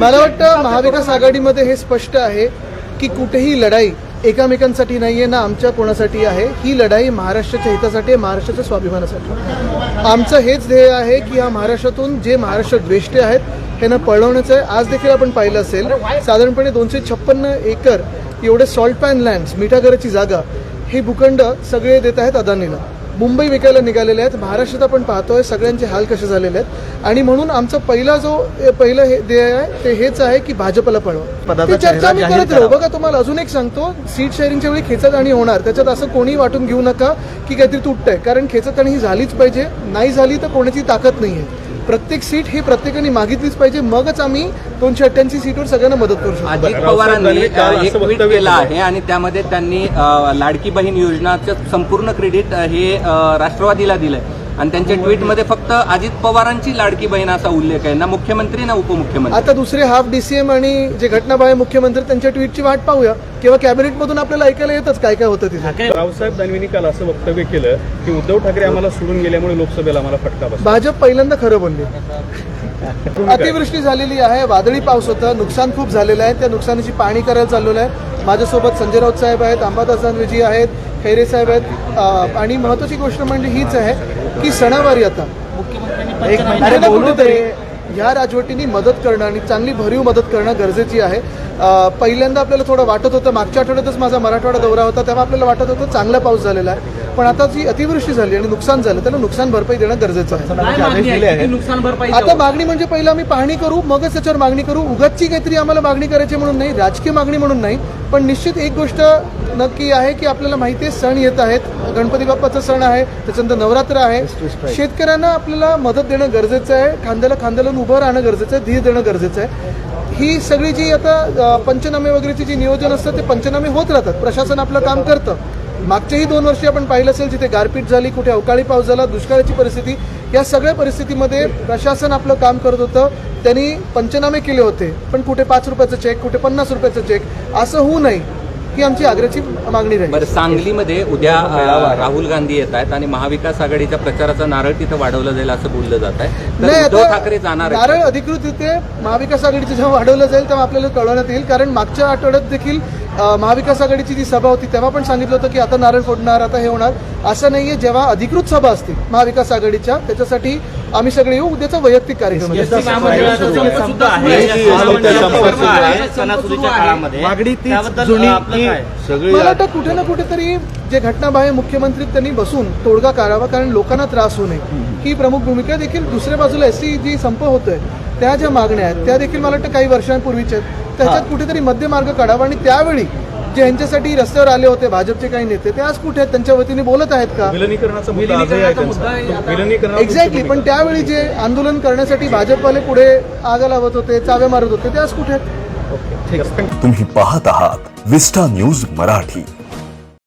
मला वाटतं महाविकास आघाडीमध्ये हे स्पष्ट आहे की कुठेही लढाई एकामेकांसाठी नाहीये ना आमच्या कोणासाठी आहे. ही लढाई महाराष्ट्राच्या हितासाठी आहे महाराष्ट्राच्या स्वाभिमानासाठी. आमचं हेच ध्येय आहे की या महाराष्ट्रातून जे महाराष्ट्र द्वेष्टे आहेत त्यांना पळवण्याचं आहे. आज देखील आपण पाहिलं असेल साधारणपणे दोनशे छप्पन्न एकर एवढे सॉल्ट पॅन लँड्स मिठागराची जागा हे भूखंड सगळे देत आहेत अदानीला मुंबई विकायला निघालेले आहेत. महाराष्ट्रात आपण पाहतोय सगळ्यांचे हाल कसे झालेले आहेत. आणि म्हणून आमचा पहिला जो पहिलं हे ध्येय आहे ते हेच आहे की भाजपला पळवा. ती चर्चा मी करत राहू. बघा तुम्हाला अजून एक सांगतो सीट शेअरिंगच्या वेळी खेचागाणी होणार. त्याच्यात असं कोणी वाटून घेऊ नका की काहीतरी तुटतंय. कारण खेचागाणी ही झालीच पाहिजे. नाही झाली तर कोणाची ताकद नाहीये. प्रत्येक सीट ही प्रत्येकाने मागितलीच पाहिजे. मगच आम्ही दोनशे अठ्ठ्याऐंशी सीटवर सगळ्यांना मदत करू शकतो. अजित पवारांनी एक ट्विट वक्तव्य केलं. आहे आणि त्यामध्ये त्यांनी लाडकी बहीण योजनाचं संपूर्ण क्रेडिट हे राष्ट्रवादीला दिलंय. आणि त्यांच्या ट्विटमध्ये फक्त अजित पवारांची लाडकी बहीण असा उल्लेख आहे ना मुख्यमंत्री ना उपमुख्यमंत्री. आता दुसरे हाफ डीसीएम आणि जे घटनाबाह्य मुख्यमंत्री त्यांच्या ट्विटची वाट पाहूया. किंवा कॅबिनेटमधून आपल्याला ऐकायला येतच काय काय होतं तिथे. रावसाहेब दानवेंनी काल असं वक्तव्य केलं की उद्धव ठाकरे आम्हाला सोडून गेल्यामुळे लोकसभेला आम्हाला फटका बसला. भाजप पहिल्यांदा खरं बोलली. अतिवृष्टी झालेली आहे वादळी पाऊस होता नुकसान खूप झालेलं आहे त्या नुकसानीची पाहणी करायला चाललेलं आहे. माझ्यासोबत संजय राऊत साहेब आहेत अंबादास दानवेजी आहेत खैरे साहेब आहेत. आणि महत्वाची गोष्ट म्हणजे हीच आहे की सणावारी आता एक कुठे महिना ना बोलू कुठेतरी तरी. ह्या राजवटींनी मदत करणं आणि चांगली भरीव मदत करणं गरजेची आहे. पहिल्यांदा आपल्याला थोडं वाटत होतं मागच्या आठवड्यातच माझा मराठवाडा दौरा होता तेव्हा आपल्याला वाटत होतं चांगला पाऊस झालेला आहे. पण आता जी अतिवृष्टी झाली आणि नुकसान झालं त्याला नुकसान भरपाई देणं गरजेचं आहे. आता मागणी म्हणजे पहिलं आम्ही पाहणी करू मगच त्याच्यावर मागणी करू. उगाचची काहीतरी आम्हाला मागणी करायची म्हणून नाही राजकीय मागणी म्हणून नाही. पण निश्चित एक गोष्ट नक्की आहे की आपल्याला माहिती आहे सण येत आहेत. गणपती बाप्पाचा सण आहे त्याच्यानंतर नवरात्र आहे. शेतकऱ्यांना आपल्याला मदत देणं गरजेचं आहे. खांद्याला खांद्याला उभं राहणं गरजेचं आहे धीर देणं गरजेचं आहे. ही सगळी जी आता पंचनामे वगैरेची जी नियोजन असतं ते पंचनामे होत राहतात. प्रशासन आपलं काम करतं. मागच्याही दोन वर्षी आपण पाहिलं असेल जिथे गारपीट झाली कुठे अवकाळी पाऊस झाला दुष्काळाची परिस्थिती या सगळ्या परिस्थितीमध्ये प्रशासन आपलं काम करत होतं. त्यांनी पंचनामे केले होते पण कुठे पाच रुपयाचं चेक कुठे पन्नास रुपयाचं चेक असं होऊ नये. ही आमची आग्रहाची मागणी राहील. बरं सांगलीमध्ये उद्या अ, राहुल गांधी येत आहेत आणि महाविकास आघाडीच्या प्रचाराचा नारळ तिथं वाढवलं जाईल असं बोललं जात आहे. तर नाही उद्धव आता ठाकरे जाणार आहेत. नारळ अधिकृत रित्या महाविकास आघाडीचं जेव्हा वाढवलं जाईल तेव्हा आपल्याला कळवण्यात येईल. कारण मागच्या आठवड्यात देखील अ, महाविकास आघाडीची जी सभा होती तेव्हा पण सांगितलं होतं की आता नारळ फोडणार आता हे होणार. असं नाहीये जेव्हा अधिकृत सभा असतील महाविकास आघाडीच्या त्याच्यासाठी आम्ही सगळे येऊ उद्याचा वैयक्तिक कार्यक्रम मला वाटतं कुठे ना कुठेतरी जे घटनाबाह्य मुख्यमंत्री त्यांनी बसून तोडगा काढावा कारण लोकांना त्रास होऊ नये. ही प्रमुख भूमिका. देखील दुसऱ्या बाजूला एस जी संप होतोय त्या ज्या मागण्या आहेत त्या देखील मला वाटतं काही वर्षांपूर्वीच्या आहेत. त्याच्यात कुठेतरी मध्यमार्ग काढावा आणि त्यावेळी जे यांच्यासाठी रस्त्यावर आले होते भाजपचे काही नेते ते आज कुठे आहेत? त्यांच्या वतीने बोलत आहेत का? एक्झॅक्टली पण त्यावेळी जे आंदोलन करण्यासाठी भाजपवाले पुढे आग लावत होते चावे मारत होते ते आज कुठे आहेत? ठीक आहे तुम्ही पाहत आहात विस्टा न्यूज मराठी.